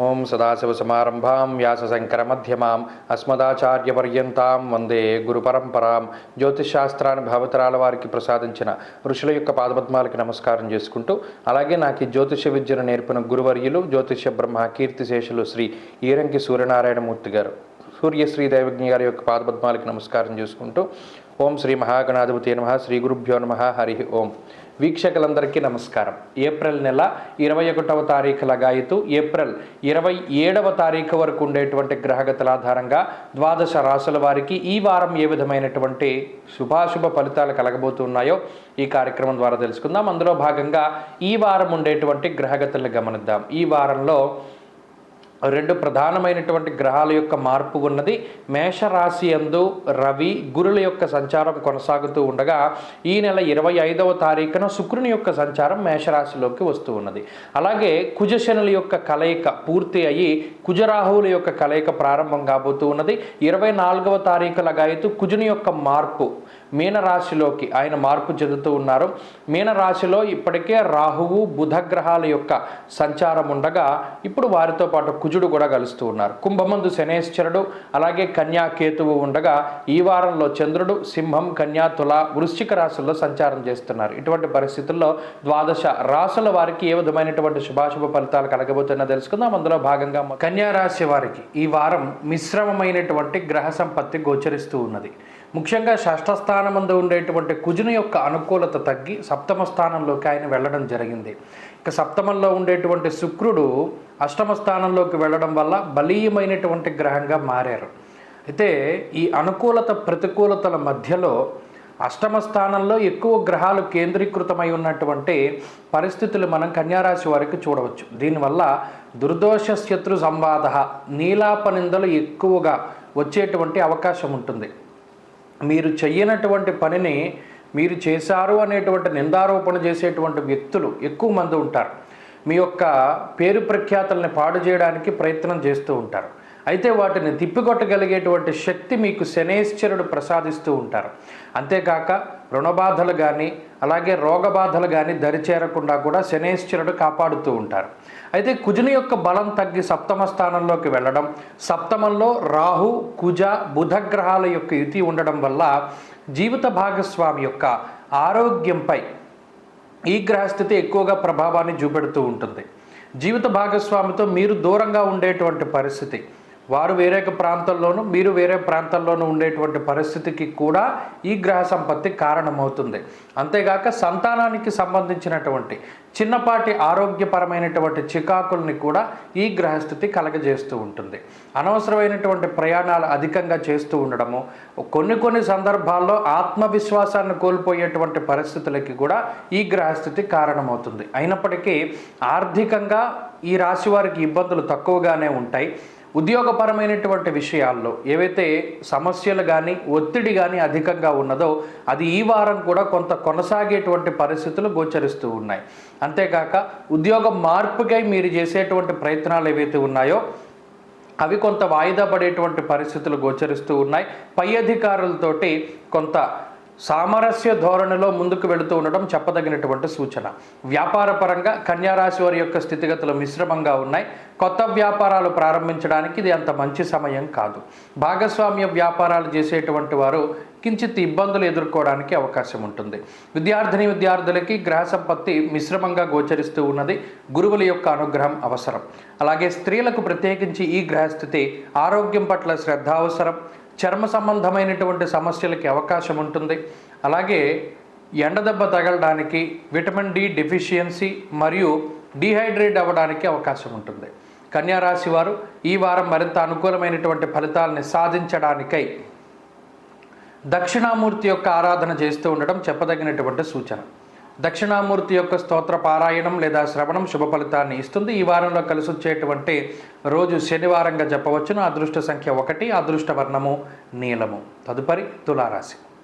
ఓం సదాశివసమారంభాం వ్యాసశంకరమధ్యమాం అస్మదాచార్యపర్యంతాం వందే గురు పరంపరాం. భావతరాల వారికి ప్రసాదించిన ఋషుల యొక్క పాదపద్మాలకి నమస్కారం చేసుకుంటూ అలాగే నాకు ఈ జ్యోతిష విద్యను నేర్పిన గురువర్యులు జ్యోతిష బ్రహ్మ కీర్తిశేషులు శ్రీ ఈరంకి సూర్యనారాయణమూర్తి గారు. సూర్యశ్రీ దైవజ్ఞ గారి యొక్క పాదపద్మాలకి నమస్కారం చేసుకుంటూ ఓం శ్రీ మహాగణాధిపతి నమ శ్రీ గురుభ్యో నమ హరి ఓం. వీక్షకులందరికీ నమస్కారం. ఏప్రిల్ నెల ఇరవై ఒకటవ తారీఖు లగాయతు ఏప్రిల్ ఇరవై ఏడవ తారీఖు వరకు ఉండేటువంటి గ్రహగతుల ఆధారంగా ద్వాదశ రాశుల వారికి ఈ వారం ఏ విధమైనటువంటి శుభాశుభ ఫలితాలు కలగబోతున్నాయో ఈ కార్యక్రమం ద్వారా తెలుసుకుందాం. అందులో భాగంగా ఈ వారం ఉండేటువంటి గ్రహగతులను గమనిద్దాం. ఈ వారంలో రెండు ప్రధానమైనటువంటి గ్రహాల యొక్క మార్పు ఉన్నది. మేషరాశి యందు రవి గురుల యొక్క సంచారం కొనసాగుతూ ఉండగా ఈ నెల ఇరవై ఐదవ తారీఖున శుక్రుని యొక్క సంచారం మేషరాశిలోకి వస్తూ ఉన్నది. అలాగే కుజశనుల యొక్క కలయిక పూర్తి అయ్యి కుజరాహువుల యొక్క కలయిక ప్రారంభం కాబోతూ ఉన్నది. ఇరవై నాలుగవ తారీఖుల లగాయతూ కుజుని యొక్క మార్పు మీనరాశిలోకి ఆయన మార్పు చెందుతూ ఉన్నారు. మీనరాశిలో ఇప్పటికే రాహువు బుధ గ్రహాల యొక్క సంచారం ఉండగా ఇప్పుడు వారితో పాటు కుజుడు కూడా కలుస్తూ ఉన్నారు. కుంభమందు శనేశ్వరుడు అలాగే కన్యా కేతువు ఉండగా ఈ వారంలో చంద్రుడు సింహం కన్యా తుల వృశ్చిక రాశుల్లో సంచారం చేస్తున్నారు. ఇటువంటి పరిస్థితుల్లో ద్వాదశ రాశుల వారికి ఏ విధమైనటువంటి శుభాశుభ ఫలితాలు కలగబోతున్నా తెలుసుకుందాం. అందులో భాగంగా కన్యా రాశి వారికి ఈ వారం మిశ్రమమైనటువంటి గ్రహ సంపత్తి గోచరిస్తూ ఉన్నది. ముఖ్యంగా షష్ఠస్థానం స్థానమందు ఉండేటువంటి కుజుని యొక్క అనుకూలత తగ్గి సప్తమ స్థానంలోకి ఆయన వెళ్ళడం జరిగింది. ఇక సప్తమంలో ఉండేటువంటి శుక్రుడు అష్టమ స్థానంలోకి వెళ్ళడం వల్ల బలీయమైనటువంటి గ్రహంగా మారారు. అయితే ఈ అనుకూలత ప్రతికూలతల మధ్యలో అష్టమ స్థానంలో ఎక్కువ గ్రహాలు కేంద్రీకృతమై ఉన్నటువంటి పరిస్థితులు మనం కన్యారాశి వారికి చూడవచ్చు. దీనివల్ల దుర్దోష శత్రు సంవాద నీలాపనిందలు ఎక్కువగా వచ్చేటువంటి అవకాశం ఉంటుంది. మీరు చెయ్యనటువంటి పనిని మీరు చేశారు అనేటువంటి నిందారోపణ చేసేటువంటి వ్యక్తులు ఎక్కువ మంది ఉంటారు. మీ యొక్క పేరు ప్రఖ్యాతల్ని పాడు చేయడానికి ప్రయత్నం చేస్తూ ఉంటారు. అయితే వాటిని తిప్పికొట్టగలిగేటువంటి శక్తి మీకు శనేశ్వరుడు ప్రసాదిస్తూ ఉంటారు. అంతేకాక రుణబాధలు కానీ అలాగే రోగబాధలు కానీ దరిచేరకుండా కూడా శనేశ్వరుడు కాపాడుతూ ఉంటారు. అయితే కుజుని యొక్క బలం తగ్గి సప్తమ స్థానంలోకి వెళ్ళడం సప్తమంలో రాహు కుజ బుధ గ్రహాల యొక్క యుతి ఉండడం వల్ల జీవిత భాగస్వామి యొక్క ఆరోగ్యంపై ఈ గ్రహస్థితి ఎక్కువగా ప్రభావాన్ని చూపెడుతూ ఉంటుంది. జీవిత భాగస్వామితో మీరు దూరంగా ఉండేటువంటి పరిస్థితి. వారు వేరే ప్రాంతంలోనూ మీరు వేరే ప్రాంతాల్లోనూ ఉండేటువంటి పరిస్థితికి కూడా ఈ గ్రహ సంపత్తి కారణమవుతుంది. అంతేగాక సంతానానికి సంబంధించినటువంటి చిన్నపాటి ఆరోగ్యపరమైనటువంటి చికాకుల్ని కూడా ఈ గ్రహస్థితి కలగజేస్తూ ఉంటుంది. అనవసరమైనటువంటి ప్రయాణాలు అధికంగా చేస్తూ ఉండడము కొన్ని కొన్ని సందర్భాల్లో ఆత్మవిశ్వాసాన్ని కోల్పోయేటువంటి పరిస్థితులకి కూడా ఈ గ్రహస్థితి కారణమవుతుంది. అయినప్పటికీ ఆర్థికంగా ఈ రాశి వారికి ఇబ్బందులు తక్కువగానే ఉంటాయి. ఉద్యోగపరమైనటువంటి విషయాల్లో ఏవైతే సమస్యలు కానీ ఒత్తిడి కానీ అధికంగా ఉన్నదో అది ఈ వారం కూడా కొంత కొనసాగేటువంటి పరిస్థితులు గోచరిస్తూ ఉన్నాయి. అంతేకాక ఉద్యోగ మార్పుకై మీరు చేసేటువంటి ప్రయత్నాలు ఏవైతే ఉన్నాయో అవి కొంత వాయిదా పడేటువంటి పరిస్థితులు గోచరిస్తూ ఉన్నాయి. పై అధికారులతోటి కొంత సామరస్య ధోరణిలో ముందుకు వెళుతూ ఉండడం చెప్పదగినటువంటి సూచన. వ్యాపార పరంగా కన్యారాశి వారి యొక్క స్థితిగతులు మిశ్రమంగా ఉన్నాయి. కొత్త వ్యాపారాలు ప్రారంభించడానికి ఇది అంత మంచి సమయం కాదు. భాగస్వామ్య వ్యాపారాలు చేసేటువంటి వారు కించిత్ ఇబ్బందులు ఎదుర్కోవడానికి అవకాశం ఉంటుంది. విద్యార్థిని విద్యార్థులకి గ్రహ సంపత్తి మిశ్రమంగా గోచరిస్తూ ఉన్నది. గురువుల యొక్క అనుగ్రహం అవసరం. అలాగే స్త్రీలకు ప్రత్యేకించి ఈ గ్రహస్థితి ఆరోగ్యం పట్ల శ్రద్ధ అవసరం. చర్మ సంబంధమైనటువంటి సమస్యలకి అవకాశం ఉంటుంది. అలాగే ఎండదెబ్బ తగలడానికి విటమిన్ డి డెఫిషియన్సీ మరియు డీహైడ్రేట్ అవ్వడానికి అవకాశం ఉంటుంది. కన్యారాశి వారు ఈ వారం మరింత అనుకూలమైనటువంటి ఫలితాలని సాధించడానికై దక్షిణామూర్తి యొక్క ఆరాధన చేస్తూ ఉండడం చెప్పదగినటువంటి సూచన. దక్షిణామూర్తి యొక్క స్తోత్ర పారాయణం లేదా శ్రవణం శుభ ఫలితాన్ని ఇస్తుంది. ఈ వారంలో కలిసి వచ్చేటువంటి రోజు శనివారంగా చెప్పవచ్చును అదృష్ట సంఖ్య ఒకటి అదృష్ట వర్ణము నీలము. తదుపరి తులారాశి.